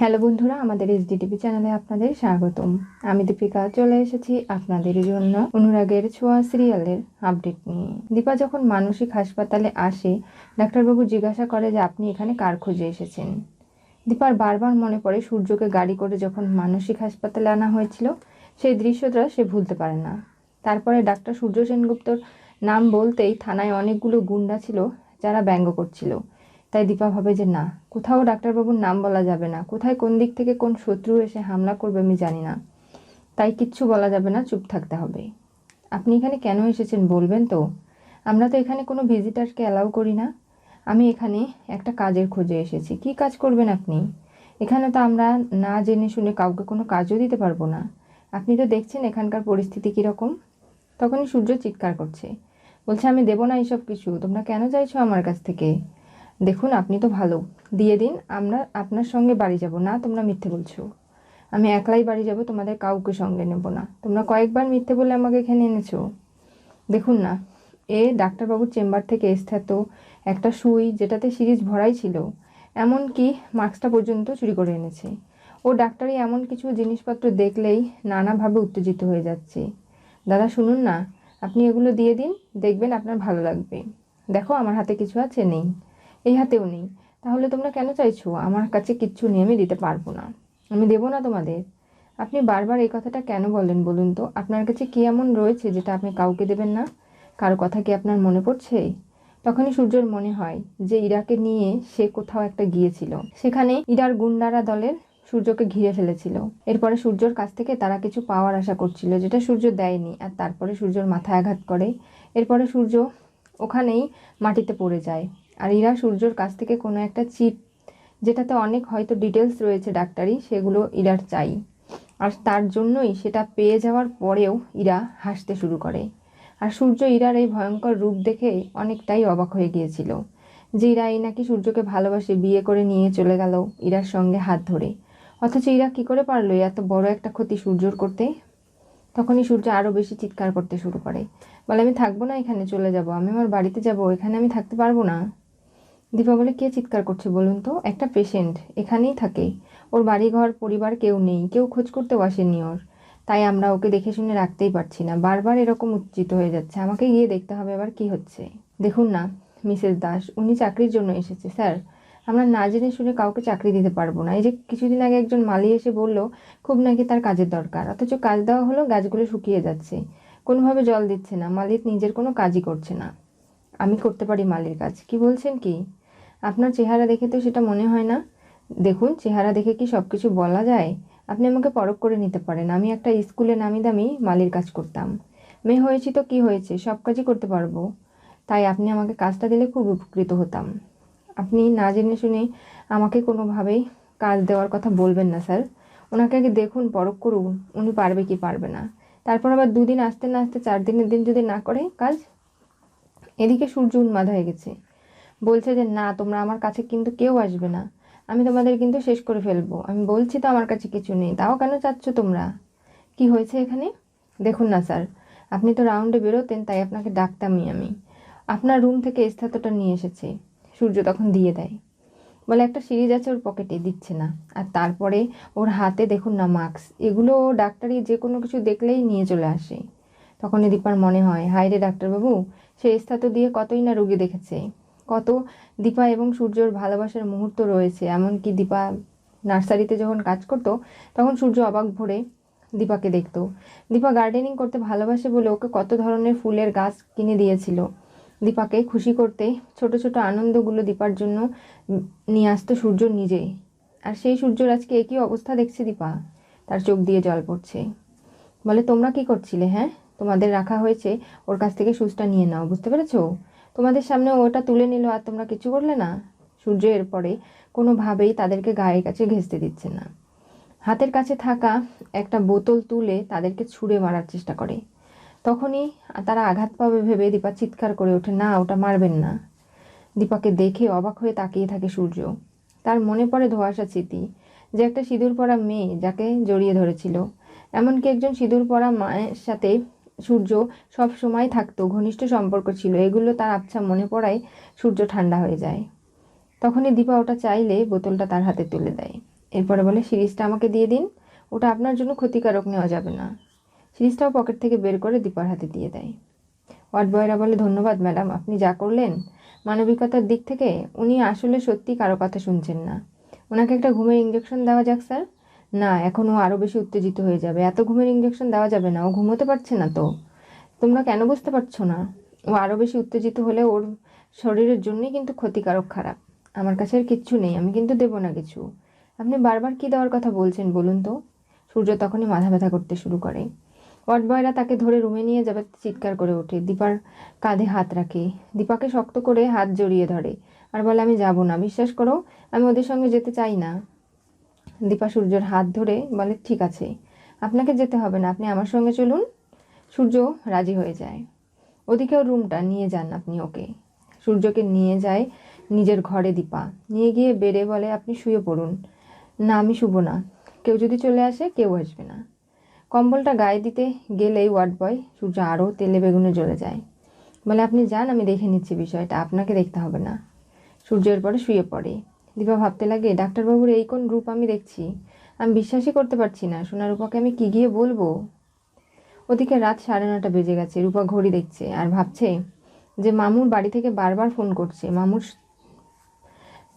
Hello বন্ধুরা, আমাদের এইচডিটিভি চ্যানেলে আপনাদের স্বাগতম। আমি দীপিকা, চলে এসেছি আপনাদের জন্য অনুরাগের ছোঁয়া সিরিয়ালের আপডেট নিয়ে। দীপা যখন মানসিক হাসপাতালে আসে, ডাক্তারবাবু জিজ্ঞাসা করে যে আপনি এখানে কার খুঁজে এসেছেন। দীপার বারবার মনে পড়ে সূর্যকে গাড়ি করে যখন মানসিক হাসপাতালে আনা হয়েছিল, সেই দৃশ্যটা সে ভুলতে পারে না। তারপরে ডাক্তার সূর্য সেনগুপ্তর নাম বলতেই থানায় অনেকগুলো গুন্ডা ছিল, যারা ব্যঙ্গ করছিল। তাই দীপা ভাবে যে না, কোথাও ডাক্তারবাবুর নাম বলা যাবে না, কোথায় কোন দিক থেকে কোন শত্রু এসে হামলা করবে আমি জানি না। তাই কিচ্ছু বলা যাবে না, চুপ থাকতে হবে। আপনি এখানে কেন এসেছেন বলবেন তো? আমরা তো এখানে কোনো ভিজিটারকে অ্যালাউ করি না। আমি এখানে একটা কাজের খোঁজে এসেছি। কি কাজ করবেন আপনি? এখানে তো আমরা না জেনে শুনে কাউকে কোনো কাজও দিতে পারব না। আপনি তো দেখছেন এখানকার পরিস্থিতি কীরকম? তখনই সূর্য চিৎকার করছে। বলছে, আমি দেবো না এইসব কিছু। তোমরা কেন চাইছো আমার কাছ থেকে? দেখুন, আপনি তো ভালো। দিয়ে দিন, আমরা আপনার সঙ্গে বাড়ি যাব। না, তোমরা মিথ্যে বলছো। আমি একলাই বাড়ি যাব, তোমাদের কাউকে সঙ্গে নেব না। তোমরা কয়েকবার মিথ্যে বলে আমাকে এখানে এনেছো। দেখুন না, এ ডাক্তারবাবুর চেম্বার থেকে এসথাত একটা সুই যেটাতে সিরিজ ভরাই ছিল। এমনকি মাস্কটা পর্যন্ত চুরি করে এনেছে। ও ডাক্তারি এমন কিছু জিনিসপত্র দেখলেই নানাভাবে উত্তেজিত হয়ে যাচ্ছে। দাদা, শুনুন না, আপনি এগুলো দিয়ে দিন, দেখবেন আপনার ভালো লাগবে। দেখো, আমার হাতে কিছু আছে, নেই। এই হাতেও নেই। তাহলে তোমরা কেন চাইছো? আমার কাছে কিচ্ছু নিয়ে আমি দিতে পারব না। আমি দেবো না তোমাদের। আপনি বারবার এই কথাটা কেন বলেন বলুন তো? আপনার কাছে কী এমন রয়েছে যেটা আপনি কাউকে দেবেন না? কারও কথা কি আপনার মনে পড়ছে? তখনই সূর্যর মনে হয় যে ইরাকে নিয়ে সে কোথাও একটা গিয়েছিল। সেখানে ইরার গুন্ডারা দলের সূর্যকে ঘিরে ফেলেছিল। এরপরে সূর্যর কাছ থেকে তারা কিছু পাওয়ার আশা করছিল, যেটা সূর্য দেয়নি। আর তারপরে সূর্যর মাথায় আঘাত করে। এরপরে সূর্য ওখানেই মাটিতে পড়ে যায়। আর ইরা সূর্যর কাছ থেকে কোনো একটা চিপ, যেটাতে অনেক হয়তো ডিটেলস রয়েছে ডাক্তারি, সেগুলো ইরার চাই। আর তার জন্যই সেটা পেয়ে যাওয়ার পরেও ইরা হাসতে শুরু করে। আর সূর্য ইরার এই ভয়ঙ্কর রূপ দেখে অনেকটাই অবাক হয়ে গিয়েছিল যে ইরা এই নাকি সূর্যকে ভালোবাসে, বিয়ে করে নিয়ে চলে গেল ইরার সঙ্গে হাত ধরে। অথচ ইরা কী করে পারল এত বড় একটা ক্ষতি সূর্যর করতে? তখনই সূর্য আরও বেশি চিৎকার করতে শুরু করে। বলে, আমি থাকব না এখানে, চলে যাব। আমি আমার বাড়িতে যাব, এখানে আমি থাকতে পারব না। দীপাবলি কে চিৎকার করছে বলুন তো? একটা পেশেন্ট এখানেই থাকে। ওর বাড়ি ঘর পরিবার কেউ নেই, কেউ খোঁজ করতেও আসেনি ওর। তাই আমরা ওকে দেখে শুনে রাখতেই পারছি না। বারবার এরকম উত্তেজিত হয়ে যাচ্ছে। আমাকে গিয়ে দেখতে হবে এবার কি হচ্ছে। দেখুন না, মিসেস দাস, উনি চাকরির জন্য এসেছে, স্যার। আমরা না জেনে শুনে কাউকে চাকরি দিতে পারব না। এই যে কিছুদিন আগে একজন মালি এসে বলল, খুব নাকি তার কাজের দরকার। অথচ কাজ দেওয়া হলো, গাছগুলো শুকিয়ে যাচ্ছে। কোনোভাবে জল দিচ্ছে না। মালিক নিজের কোনো কাজই করছে না। আমি করতে পারি মালির কাজ। কি বলছেন কি? আপনার চেহারা দেখে তো সেটা মনে হয় না। দেখুন, চেহারা দেখে কি সব কিছু বলা যায়? আপনি আমাকে পরখ করে নিতে পারেন। আমি একটা স্কুলে নামি দামি মালির কাজ করতাম। মেয়ে হয়েছি তো কি হয়েছে? সব কাজই করতে পারব। তাই আপনি আমাকে কাজটা দিলে খুব উপকৃত হতাম। আপনি না জেনে শুনে আমাকে কোনোভাবেই কাজ দেওয়ার কথা বলবেন না, স্যার। ওনাকে আগে দেখুন, পরখ করুন। উনি পারবে কি পারবে না। তারপর আবার দুদিন আসতে না আসতে, চার দিনের দিন যদি না করে কাজ এদিকে সূর্য উন্মাদ হয়ে গেছে। বলছে যে, না, তোমরা আমার কাছে কিন্তু কেউ আসবে না। আমি তোমাদের কিন্তু শেষ করে ফেলব। আমি বলছি তো আমার কাছে কিছু নেই। তাও কেন চাচ্ছ তোমরা? কি হয়েছে এখানে? দেখুন না, স্যার। আপনি তো রাউন্ডে বেরোতেন, তাই আপনাকে ডাকতামই আমি। আপনার রুম থেকে স্থাতটা নিয়ে এসেছে। সূর্য তখন দিয়ে দেয়। বলে, একটা সিরিজ আছে ওর পকেটে, দিচ্ছে না। আর তারপরে ওর হাতে দেখুন না মাস্ক। এগুলো ডাক্তারি যে কোনো কিছু দেখলেই নিয়ে চলে আসে। তখন দীপার মনে হয়, হায় রে ডাক্তারবাবু সে স্থাত দিয়ে কতই না রুগী দেখেছে। কত দীপা এবং সূর্যর ভালোবাসার মুহূর্ত রয়েছে। এমনকি দীপা নার্সারিতে যখন কাজ করতো, তখন সূর্য অবাক ভরে দীপাকে দেখতো। দীপা গার্ডেনিং করতে ভালোবাসে বলে ওকে কত ধরনের ফুলের গাছ কিনে দিয়েছিল। দীপাকে খুশি করতে ছোট ছোট আনন্দগুলো দীপার জন্য নিয়ে আসতো সূর্য নিজেই আর সেই সূর্যর আজকে একই অবস্থা দেখছে দীপা। তার চোখ দিয়ে জল পড়ছে। বলে, তোমরা কি করছিলে হ্যাঁ? তোমাদের রাখা হয়েছে, ওর কাছ থেকে সুচটা নিয়ে নাও, বুঝতে পেরেছ? তোমাদের সামনে ওটা তুলে নিল আর তোমরা কিছু করলে না? সূর্য এরপরে কোনোভাবেই তাদেরকে গায়ের কাছে ঘেঁচতে দিচ্ছে না। হাতের কাছে থাকা একটা বোতল তুলে তাদেরকে ছুঁড়ে মারার চেষ্টা করে। তখনই তারা আঘাত পাবে ভেবে দীপা চিৎকার করে ওঠে, না, ওটা মারবেন না। দীপাকে দেখে অবাক হয়ে তাকিয়ে থাকে সূর্য। তার মনে পড়ে ধোয়াশা স্মৃতি, যে একটা সিঁদুর পরা মেয়ে যাকে জড়িয়ে ধরেছিল। এমনকি একজন সিঁদুর পরা মায়ের সাথে সূর্য সব সময় থাকতো, ঘনিষ্ঠ সম্পর্ক ছিল। এগুলো তার আবছা মনে পড়ায় সূর্য ঠান্ডা হয়ে যায়। তখনই দীপা ওটা চাইলে বোতলটা তার হাতে তুলে দেয়। এরপরে বলে, সিরিজটা আমাকে দিয়ে দিন। ওটা আপনার জন্য ক্ষতিকারক নেওয়া যাবে না। সিরিজটাও পকেট থেকে বের করে দীপার হাতে দিয়ে দেয়। ওয়ার্ড বয়রা বলে, ধন্যবাদ ম্যাডাম, আপনি যা করলেন, মানবিকতার দিক থেকে উনি আসলে সত্যি কারও কথা শুনছেন না। ওনাকে একটা ঘুমের ইঞ্জেকশন দেওয়া যাক, স্যার। না, এখন ও আরও বেশি উত্তেজিত হয়ে যাবে। এত ঘুমের ইঞ্জেকশন দেওয়া যাবে না, ও ঘুমোতে পারছে না তো। তোমরা কেন বুঝতে পারছ না? ও আরও বেশি উত্তেজিত হলে ওর শরীরের জন্যই কিন্তু ক্ষতিকারক খারাপ। আমার কাছে আর কিচ্ছু নেই, আমি কিন্তু দেবো না কিছু। আপনি বারবার কী দেওয়ার কথা বলছেন বলুন তো? সূর্য তখনই মাথা ব্যথা করতে শুরু করে। ওয়ার্ড বয়রা তাকে ধরে রুমে নিয়ে যাবে, চিৎকার করে ওঠে। দীপার কাঁধে হাত রাখে। দীপাকে শক্ত করে হাত জড়িয়ে ধরে। আর বলে, আমি যাব না, বিশ্বাস করো, আমি ওদের সঙ্গে যেতে চাই না। দীপা সূর্যর হাত ধরে বলে, ঠিক আছে, আপনাকে যেতে হবে না, আপনি আমার সঙ্গে চলুন। সূর্য রাজি হয়ে যায়। ওদিকেও রুমটা নিয়ে যান আপনি ওকে। সূর্যকে নিয়ে যায় নিজের ঘরে দীপা। নিয়ে গিয়ে বেড়ে বলে, আপনি শুয়ে পড়ুন। না, আমি শুব না। কেউ যদি চলে আসে, কেউ আসবে না। কম্বলটা গায়ে দিতে গেলেই ওয়ার্ড বয় সূর্য আরও তেলে বেগুনে জ্বলে যায়। বলে, আপনি যান, আমি দেখে নিচ্ছি বিষয়টা, আপনাকে দেখতে হবে না। সূর্যের পরে শুয়ে পড়ে। দীপা ভাবতে লাগে, ডাক্তারবাবুর এই কোন রূপ আমি দেখছি? আমি বিশ্বাসই করতে পারছি না, সোনা রূপাকে আমি কি গিয়ে বলব? ওদিকে রাত সাড়ে নটা বেজে গেছে, রূপা ঘড়ি দেখছে আর ভাবছে যে মামুর বাড়ি থেকে বারবার ফোন করছে। মামুর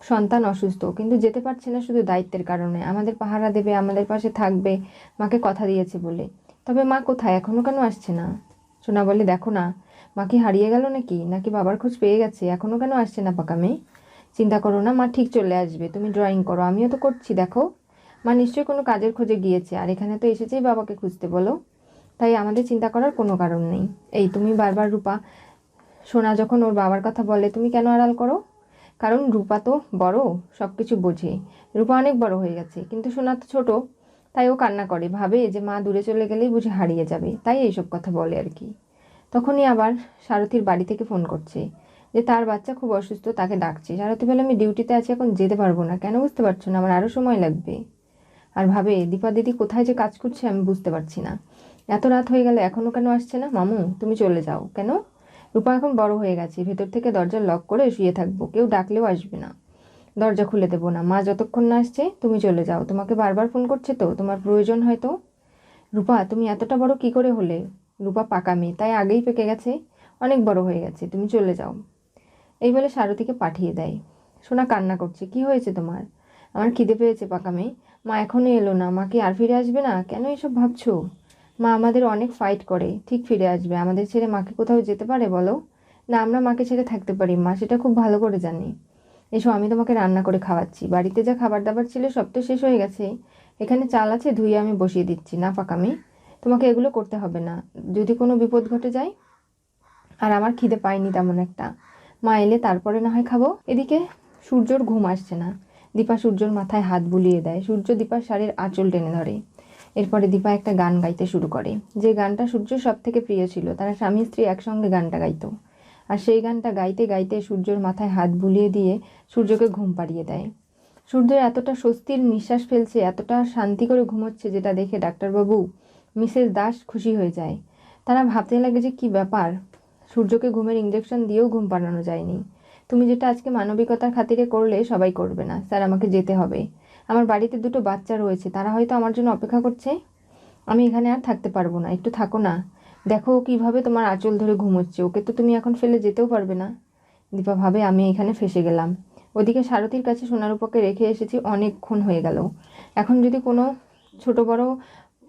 সন্তান অসুস্থ, কিন্তু যেতে পারছে না শুধু দায়িত্বের কারণে। আমাদের পাহারা দেবে, আমাদের পাশে থাকবে, মাকে কথা দিয়েছে বলে। তবে মা কোথায়? এখনও কেন আসছে না? সোনা বলে, দেখো না, মা কি হারিয়ে গেল নাকি? নাকি বাবার খোঁজ পেয়ে গেছে? এখনও কেন আসছে না পাকা মেয়ে? চিন্তা করো না, মা ঠিক চলে আসবে। তুমি ড্রয়িং করো। আমিও তো করছি, দেখো। মা নিশ্চয়ই কোনো কাজের খোঁজে গিয়েছে, আর এখানে তো এসেছেই বাবাকে খুঁজতে, বলো। তাই আমাদের চিন্তা করার কোনো কারণ নেই। এই তুমি বারবার রূপা, সোনা যখন ওর বাবার কথা বলে, তুমি কেন আড়াল করো? কারণ রূপা তো বড় সব কিছু বোঝে। রূপা অনেক বড় হয়ে গেছে, কিন্তু সোনা তো ছোটো, তাই ও কান্না করে। ভাবে যে মা দূরে চলে গেলেই বুঝে হারিয়ে যাবে, তাই এইসব কথা বলে আর কি। তখনই আবার সারথীর বাড়ি থেকে ফোন করছে। যে তার বাচ্চা খুব অসুস্থ, তাকে ডাকছে। সারথী বলে, আমি ডিউটিতে আছি, এখন যেতে পারব না। কেন বুঝতে পারছ না? আমার আরও সময় লাগবে। আর ভাবে, দীপা দিদি কোথায় যে কাজ করছে, আমি বুঝতে পারছি না। এত রাত হয়ে গেলে এখনও কেন আসছে না? মামু, তুমি চলে যাও। কেন? রূপা এখন বড় হয়ে গেছে। ভেতর থেকে দরজা লক করে শুয়ে থাকব। কেউ ডাকলেও আসবে না। দরজা খুলে দেবো না। মা যতক্ষণ না আসছে, তুমি চলে যাও। তোমাকে বারবার ফোন করছে তো, তোমার প্রয়োজন হয়তো রূপা, তুমি এতটা বড় কি করে হলে? রূপা পাকা মেয়ে, তাই আগেই পেকে গেছে। অনেক বড় হয়ে গেছে। তুমি চলে যাও। এই বলে সারথীকে পাঠিয়ে দেয়। সোনা কান্না করছে, কি হয়েছে তোমার? আমার খিদে পেয়েছে, পাকা মেয়ে। মা এখনই এলো না, মা কি আর ফিরে আসবে না? কেন এসব ভাবছ? মা আমাদের অনেক ফাইট করে, ঠিক ফিরে আসবে। আমাদের ছেড়ে মাকে কোথাও যেতে পারে, বলো? না, আমরা মাকে ছেড়ে থাকতে পারি মা, সেটা খুব ভালো করে জানি। এসো, আমি তোমাকে রান্না করে খাওয়াচ্ছি। বাড়িতে যা খাবার দাবার ছিল সব তো শেষ হয়ে গেছে। এখানে চাল আছে, ধুয়ে আমি বসিয়ে দিচ্ছি। না পাকামি তোমাকে এগুলো করতে হবে না। যদি কোনো বিপদ ঘটে যায়, আর আমার খিদে পাইনি তেমন একটা। মা এলে তারপরে না হয় খাব। এদিকে সূর্যর ঘুম আসছে না। দীপা সূর্যর মাথায় হাত বুলিয়ে দেয়। সূর্য দীপার শাড়ির আঁচল টেনে ধরে। এরপরে দীপা একটা গান গাইতে শুরু করে। যে গানটা সূর্য সব থেকে প্রিয় ছিল, তারা স্বামী স্ত্রী একসঙ্গে গানটা গাইতো। আর সেই গানটা গাইতে গাইতে সূর্যর মাথায় হাত বুলিয়ে দিয়ে সূর্যকে ঘুম পাড়িয়ে দেয়। সূর্য এতটা স্বস্তির নিঃশ্বাস ফেলছে, এতটা শান্তি করে ঘুমোচ্ছে যেটা দেখে ডাক্তারবাবু, মিসেস দাস খুশি হয়ে যায়। তারা ভাবতে লাগে যে কি ব্যাপার? সূর্যকে ঘুমের ইঞ্জেকশন দিয়েও ঘুম পাড়ানো যায়নি। তুমি যেটা আজকে মানবিকতার খাতিরে করলে, সবাই করবে না। স্যার, আমাকে যেতে হবে। আমার বাড়িতে দুটো বাচ্চা রয়েছে। তারা হয়তো আমার জন্য অপেক্ষা করছে। আমি এখানে আর থাকতে পারব না। একটু থাকো না। দেখো ও কীভাবে তোমার আঁচল ধরে ঘুমোচ্ছে। ওকে তো তুমি এখন ফেলে যেতেও পারবে না। দীপা ভাবে, আমি এখানে ফেসে গেলাম। ওদিকে সারথীর কাছে সোনারূপাকে রেখে এসেছি, অনেকক্ষণ হয়ে গেল। এখন যদি কোনো ছোট বড়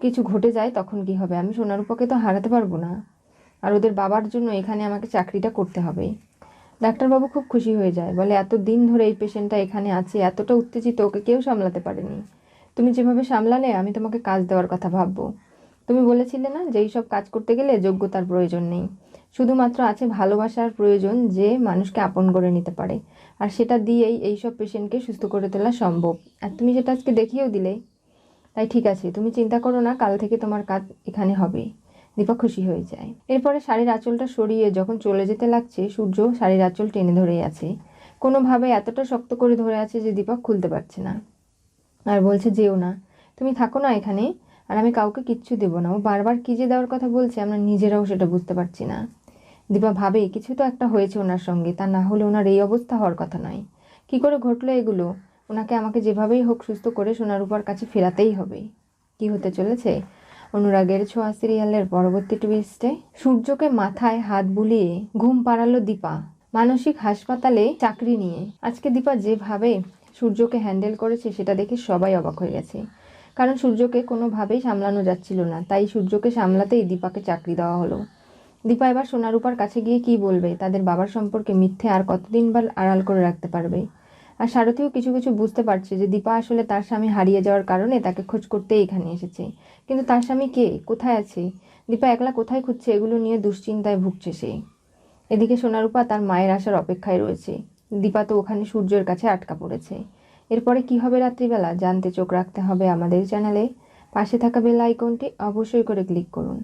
কিছু ঘটে যায়, তখন কি হবে? আমি সোনারূপাকে তো হারাতে পারব না। আর ওদের বাবার জন্য এখানে আমাকে চাকরিটা করতে হবে। ডাক্তারবাবু খুব খুশি হয়ে যায়, বলে এত দিন ধরে এই পেশেন্টটা এখানে আছে, এতটা উত্তেজিত, ওকে কেউ সামলাতে পারেনি। তুমি যেভাবে সামলালে, আমি তোমাকে কাজ দেওয়ার কথা ভাববো। তুমি বলেছিলে না যে এইসব কাজ করতে গেলে যোগ্যতার প্রয়োজন নেই। শুধুমাত্র আছে ভালোবাসার প্রয়োজন যে মানুষকে আপন করে নিতে পারে, আর সেটা দিয়েই এইসব পেশেন্টকে সুস্থ করে তোলা সম্ভব। আর তুমি যেটা আজকে দেখিয়েও দিলে। তাই ঠিক আছে, তুমি চিন্তা করো না, কাল থেকে তোমার কাজ এখানে হবে। দীপা খুশি হয়ে যায়। এরপরে শাড়ির আঁচলটা সরিয়ে যখন চলে যেতে লাগছে, সূর্য শাড়ির আঁচল টেনে ধরে আছে। কোনোভাবে এতটা শক্ত করে ধরে আছে যে দীপক খুলতে পারছে না। আর বলছে, যেও না। তুমি থাকো না এখানে। আর আমি কাউকে কিচ্ছু দেবো না। ও বারবার কী যে দেওয়ার কথা বলছে, আমরা নিজেরাও সেটা বুঝতে পারছি না। দীপা ভাবে, কিছু তো একটা হয়েছে ওনার সঙ্গে। তা না হলে ওনার এই অবস্থা হওয়ার কথা নয়। কি করে ঘটলো এগুলো? ওনাকে আমাকে যেভাবেই হোক সুস্থ করে সোনারূপার কাছে ফেরাতেই হবে। কি হতে চলেছে? অনুরাগের ছোঁয়া সিরিয়ালের পরবর্তী টুইস্টে সূর্যকে মাথায় হাত বুলিয়ে ঘুম পাড়ালো দীপা। মানসিক হাসপাতালে চাকরি নিয়ে। আজকে দীপা যেভাবে সূর্যকে হ্যান্ডেল করেছে, সেটা দেখে সবাই অবাক হয়ে গেছে। কারণ সূর্যকে কোনোভাবেই সামলানো যাচ্ছিল না, তাই সূর্যকে সামলাতেই দীপাকে চাকরি দেওয়া হলো। দীপা এবার সোনারূপার কাছে গিয়ে কি বলবে? তাদের বাবার সম্পর্কে মিথ্যে আর কতদিন বা আড়াল করে রাখতে পারবে? আর সারথীও কিছু কিছু বুঝতে পারছে যে দীপা আসলে তার স্বামী হারিয়ে যাওয়ার কারণে তাকে খোঁজ করতে এখানে এসেছে। কিন্তু তার স্বামী কে? কোথায় আছে? দীপা একলা কোথায় খুঁজছে? এগুলো নিয়ে দুশ্চিন্তায় ভুগছে সে। এদিকে সোনারূপা তার মায়ের আসার অপেক্ষায় রয়েছে। দীপা তো ওখানে সূর্যের কাছে আটকা পড়েছে। এরপরে কি হবে রাত্রিবেলা? জানতে চোখ রাখতে হবে আমাদের চ্যানেলে। পাশে থাকা বেল আইকনটি অবশ্যই করে ক্লিক করুন।